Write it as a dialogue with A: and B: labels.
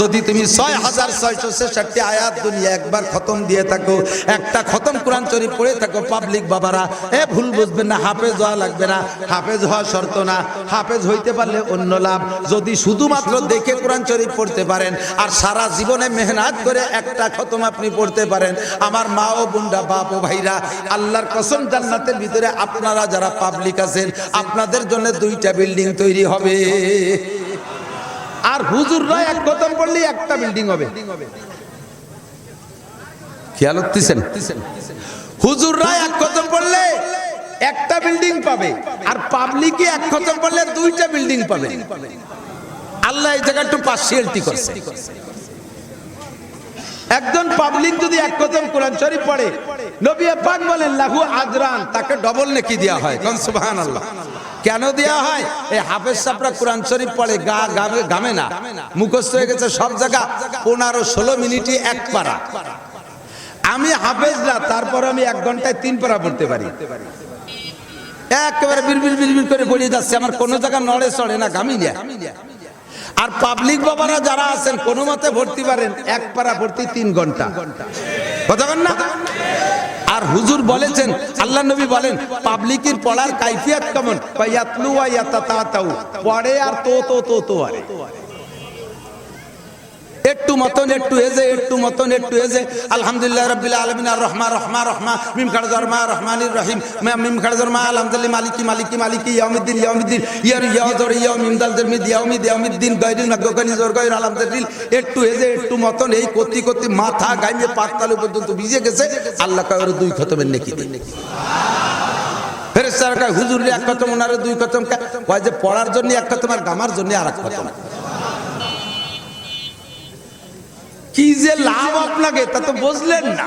A: যদি তুমি ছয় হাজার ছয়শো ছেষট্টি আয়াত দুনিয়া একবার খতম দিয়ে থাকো, একটা খতম কোরআন শরীফ পড়ে থাকো পাবলিক বাবারা। এ ভুল বুঝবেন না, হাফেজ হওয়া লাগবে না, হাফেজ হওয়া শর্ত না। হাফেজ হইতে পারলে অন্য লাভ। যদি শুধুমাত্র দেখে কোরআন শরীফ পড়তে পারেন, আর সারা জীবনে মেহনত করে একটা খতম আপনি পড়তে পারেন, আমার মা ও বোনরা, বাপ ও ভাইরা, আল্লাহর কসম জান্নাতের ভিতরে আপনারা যারা পাবলিক আছেন, আপনাদের জন্য দুইটা বিল্ডিং তৈরি হবে। আর হুজুররা এক খতম পড়লেই একটা বিল্ডিং হবে। খেয়াল হচ্ছেন হুজুররা এক খতম পড়লে একটা বিল্ডিং পাবে, আর পাবলিকে এক খতম পড়লে দুইটা বিল্ডিং পাবে। আল্লাহ এই জায়গা একটু পার্সিয়ালিটি করছে। একজন পাবলিক যদি এক খতম কোরআন শরীফ পড়ে নবী পাক বলেন, লাহু আজরান তাকে ডবল নেকি দেওয়া হয়। কোন, সুবহানাল্লাহ। কেন দেওয়া হয়? এই হাফেজ সাহরা কোরআন শরীফ পড়ে, গা গামে গামে না। মুখস্থ হয়ে গেছে সব জায়গা, পনেরো ষোলো মিনিটই এক পারা। আমি হাফেজ না, তারপর আমি এক ঘন্টায় তিন পারা পড়তে পারি। একেবারে বিড়বিড় বিড়বিড় করে পড়িয়ে যাচ্ছে। আমার কোনো জায়গা নড়ে চড়ে না গামি না আর পাবলিক বাবারা যারা আছেন, কোনো মতে ভর্তি পারেন। এক পারা ভর্তি তিন ঘণ্টা। কথা না? আর হুজুর বলেছেন, আল্লাহ নবী বলেন, পাবলিকের পড়ার কাইফিয়াত কেমন? পড়ে আর তো তো তো তো আরে। একটু মতন, একটু এজে একটু মতন, একটু এজে আলহামদুলিল্লাহ রাব্বিল আলামিন, আর রহমান রহমান রহমা মিম খাড় জরমা রহমানির রহিম। মিম খাড় জরমা আলহামদুলিল্লাহ, মালিকি মালিকি মালিকি, ইয়াউমিদ্দিন ইয়াউমিদ্দিন। ইয়ার ইয়াজর ইয়াউ মিম দাল জরমি ইয়াউমিদ, ইয়াউমিদ্দিন, গায়রিল মাগগানি জর গায়র আলহামদুলিল্লাহ। একটু এজে একটু মতন, এই করতে করতে মাথা গাইমে পাকতালু পর্যন্ত ভিজে গেছে। আল্লাহ কায়র দুই খতমের নেকি দিন ফেরেশতারা কয়, হুজুর এক খতম, ওনারে দুই খতম কয় যে, পড়ার জন্য এক খতম, আর গামার জন্য আর এক খতম। কি যে লাভ আপনাকে তা তো বুঝলেন না।